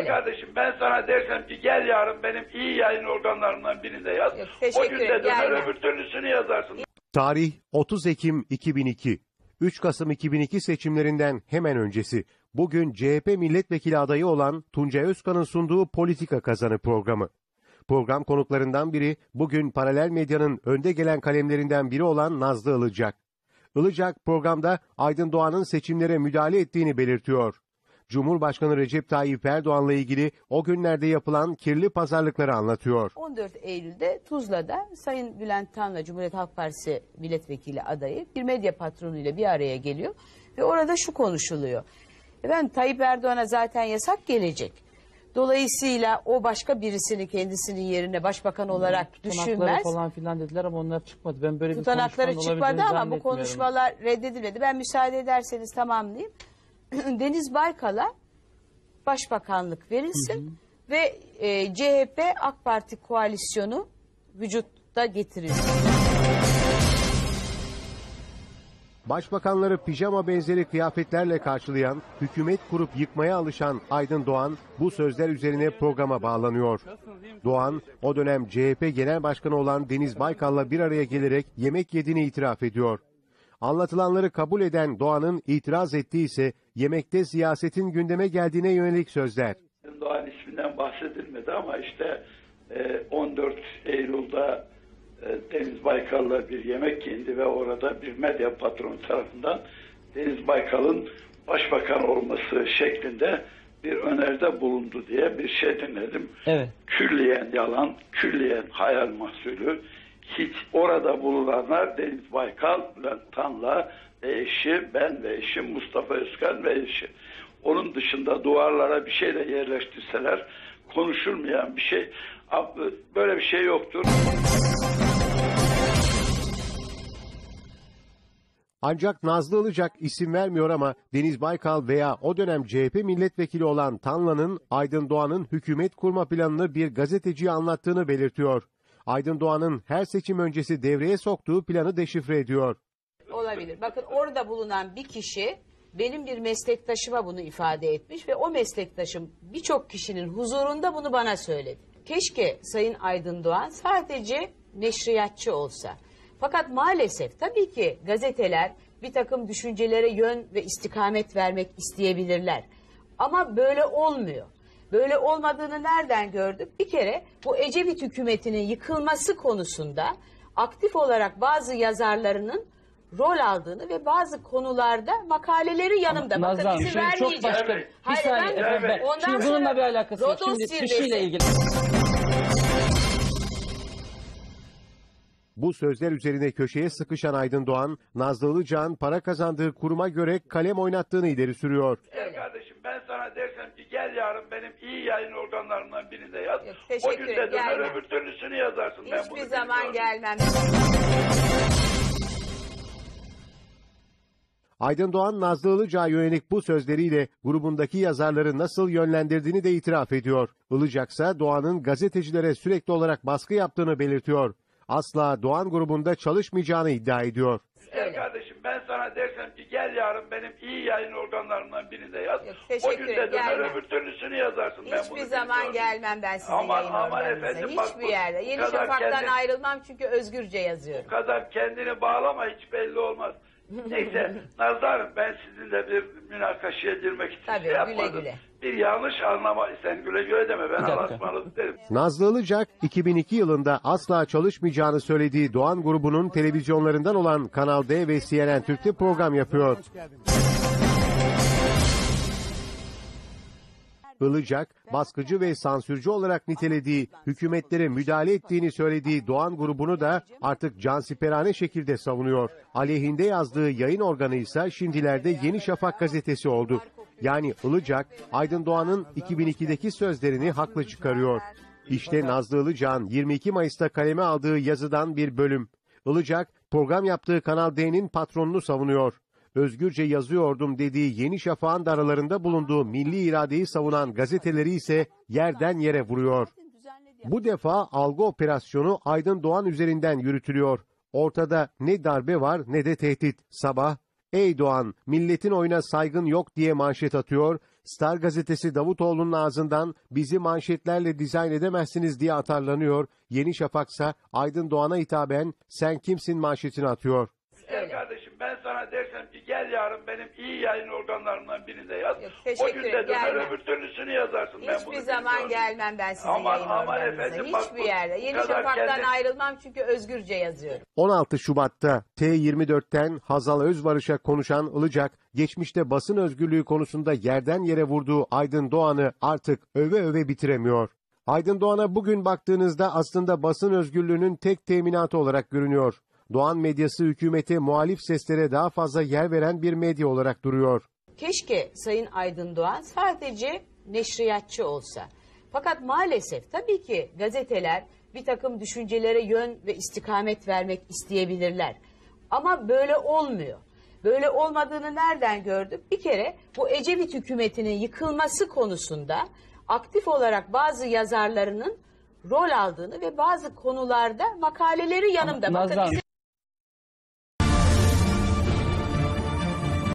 Öyle. kardeşim ben sana dersem ki gel yarın benim iyi yayın organlarımdan birinde yaz. Yok, o teşekkür gün de ederim, döner gelmem. öbür türlüsünü yazarsın. Tarih 30 Ekim 2002. 3 Kasım 2002 seçimlerinden hemen öncesi. Bugün CHP milletvekili adayı olan Tuncay Özkan'ın sunduğu Politika Kazanı programı. Program konuklarından biri bugün paralel medyanın önde gelen kalemlerinden biri olan Nazlı Ilıcak. Ilıcak programda Aydın Doğan'ın seçimlere müdahale ettiğini belirtiyor. Cumhurbaşkanı Recep Tayyip Erdoğan'la ilgili o günlerde yapılan kirli pazarlıkları anlatıyor. 14 Eylül'de Tuzla'da Sayın Bülent Tanla Cumhuriyet Halk Partisi milletvekili adayı bir medya patronuyla bir araya geliyor ve orada şu konuşuluyor. Efendim Tayyip Erdoğan'a zaten yasak gelecek. Dolayısıyla o başka birisini kendisinin yerine başbakan olarak Tutanakları düşünmez. falan filan dediler ama onlar çıkmadı. Ben böyle bir Tutanakları konuşmanın çıkmadı olabileceğini ama bu zannetmiyorum. konuşmalar reddedilmedi. Ben müsaade ederseniz tamamlayayım. Deniz Baykal'a başbakanlık verilsin ve e, CHP AK Parti koalisyonu vücutta getirilsin. Başbakanları pijama benzeri kıyafetlerle karşılayan, hükümet kurup yıkmaya alışan Aydın Doğan bu sözler üzerine programa bağlanıyor. Doğan o dönem CHP Genel Başkanı olan Deniz Baykal'la bir araya gelerek yemek yediğini itiraf ediyor. Anlatılanları kabul eden Doğan'ın itiraz ettiği ise yemekte siyasetin gündeme geldiğine yönelik sözler. Doğan isminden bahsedilmedi ama işte e, 14 Eylül'de e, Deniz Baykal'la bir yemek yendi ve orada bir medya patronu tarafından Deniz Baykal'ın başbakan olması şeklinde bir öneride bulundu diye bir şey dinledim. Evet. Külliyen yalan, külliyen hayal mahsulü. Hiç orada bulunanlar Deniz Baykal, Bülent Tanla ve eşi, ben ve eşim Mustafa Özkan ve eşi. Onun dışında duvarlara bir şey de yerleştirseler konuşulmayan bir şey, böyle bir şey yoktur. Ancak Nazlı Ilıcak isim vermiyor ama Deniz Baykal veya o dönem CHP milletvekili olan Tanla'nın Aydın Doğan'ın hükümet kurma planını bir gazeteciye anlattığını belirtiyor. Aydın Doğan'ın her seçim öncesi devreye soktuğu planı deşifre ediyor. Olabilir. Bakın orada bulunan bir kişi benim bir meslektaşıma bunu ifade etmiş ve o meslektaşım birçok kişinin huzurunda bunu bana söyledi. Keşke Sayın Aydın Doğan sadece neşriyatçı olsa. Fakat maalesef tabii ki gazeteler bir takım düşüncelere yön ve istikamet vermek isteyebilirler. Ama böyle olmuyor. Böyle olmadığını nereden gördük? Bir kere bu Ecevit hükümetinin yıkılması konusunda aktif olarak bazı yazarlarının rol aldığını ve bazı konularda makaleleri yanımda. Nazlı Bakın Hanım izin çok vermeyeceğim. başka. Evet. Bir Hayır, saniye ben- efendim. ben- Ondan Şimdi bununla sonra bir alakası yok. Şimdi bir şeyle ilgili. Bu sözler üzerine köşeye sıkışan Aydın Doğan, Nazlı Ilıcak'ın para kazandığı kuruma göre kalem oynattığını ileri sürüyor. Gel kardeşim ben sana dersem ki gel yarın benim iyi yayın organlarımdan birinde yaz. Yok, o gün de döner gelmem. öbür türlüsünü yazarsın. Ben bunu Hiçbir zaman gelmem. Aydın Doğan, Nazlı Ilıcak'a yönelik bu sözleriyle grubundaki yazarları nasıl yönlendirdiğini de itiraf ediyor. Ilıcaksa Doğan'ın gazetecilere sürekli olarak baskı yaptığını belirtiyor. Asla Doğan grubunda çalışmayacağını iddia ediyor. Gel kardeşim ben sana dersem ki gel yarın benim iyi yayın organlarımdan birinde yaz. Yok, o teşekkür gün de ederim, döner gelmem. öbür türlüsünü yazarsın. Ben Hiçbir bunu zaman gelmem ben sizin Aman, yayın aman efendim, bak Hiçbir bu yerde. Yeni Şafak'tan kendi- ayrılmam çünkü özgürce yazıyorum. Bu kadar kendini bağlama hiç belli olmaz. Neyse Nazlı Hanım ben sizinle bir münakaşaya girmek için Tabii, şey yapmadım. güle güle. Bir yanlış anlama sen güle güle deme ben. Allah'a ısmarladık derim. Nazlı Ilıcak, 2002 yılında asla çalışmayacağını söylediği Doğan grubunun televizyonlarından olan Kanal D ve CNN Türk'te program yapıyor. Ilıcak, baskıcı ve sansürcü olarak nitelediği, hükümetlere müdahale ettiğini söylediği Doğan grubunu da artık cansiperane şekilde savunuyor. Aleyhinde yazdığı yayın organı ise şimdilerde Yeni Şafak gazetesi oldu. Yani Ilıcak, Aydın Doğan'ın 2002'deki sözlerini haklı çıkarıyor. İşte Nazlı Ilıcak'ın 22 Mayıs'ta kaleme aldığı yazıdan bir bölüm. Ilıcak, program yaptığı Kanal D'nin patronunu savunuyor. Özgürce yazıyordum dediği Yeni Şafak'ın da aralarında bulunduğu milli iradeyi savunan gazeteleri ise yerden yere vuruyor. Bu defa algı operasyonu Aydın Doğan üzerinden yürütülüyor. Ortada ne darbe var ne de tehdit. Sabah Ey Doğan, milletin oyuna saygın yok diye manşet atıyor. Star gazetesi Davutoğlu'nun ağzından bizi manşetlerle dizayn edemezsiniz diye atarlanıyor. Yeni Şafak'sa Aydın Doğan'a hitaben sen kimsin manşetini atıyor. Ben sana dersem ki gel yarın benim iyi yayın organlarımdan birinde yaz. Yok, o gün de döner öbür türlüsünü yazarsın. ben Hiçbir bunu zaman gelmem ben sizin Aman, yayın aman organınıza. efendim, bak Hiçbir bu yerde. Yeni Şafak'tan kendi- ayrılmam çünkü özgürce yazıyorum. 16 Şubat'ta T24'ten Hazal Özbarış'a konuşan Ilıcak, geçmişte basın özgürlüğü konusunda yerden yere vurduğu Aydın Doğan'ı artık öve öve bitiremiyor. Aydın Doğan'a bugün baktığınızda aslında basın özgürlüğünün tek teminatı olarak görünüyor. Doğan medyası hükümete muhalif seslere daha fazla yer veren bir medya olarak duruyor. Keşke Sayın Aydın Doğan sadece neşriyatçı olsa. Fakat maalesef tabii ki gazeteler bir takım düşüncelere yön ve istikamet vermek isteyebilirler. Ama böyle olmuyor. Böyle olmadığını nereden gördük? Bir kere bu Ecevit hükümetinin yıkılması konusunda aktif olarak bazı yazarlarının rol aldığını ve bazı konularda makaleleri yanımda. Nazlı Bakın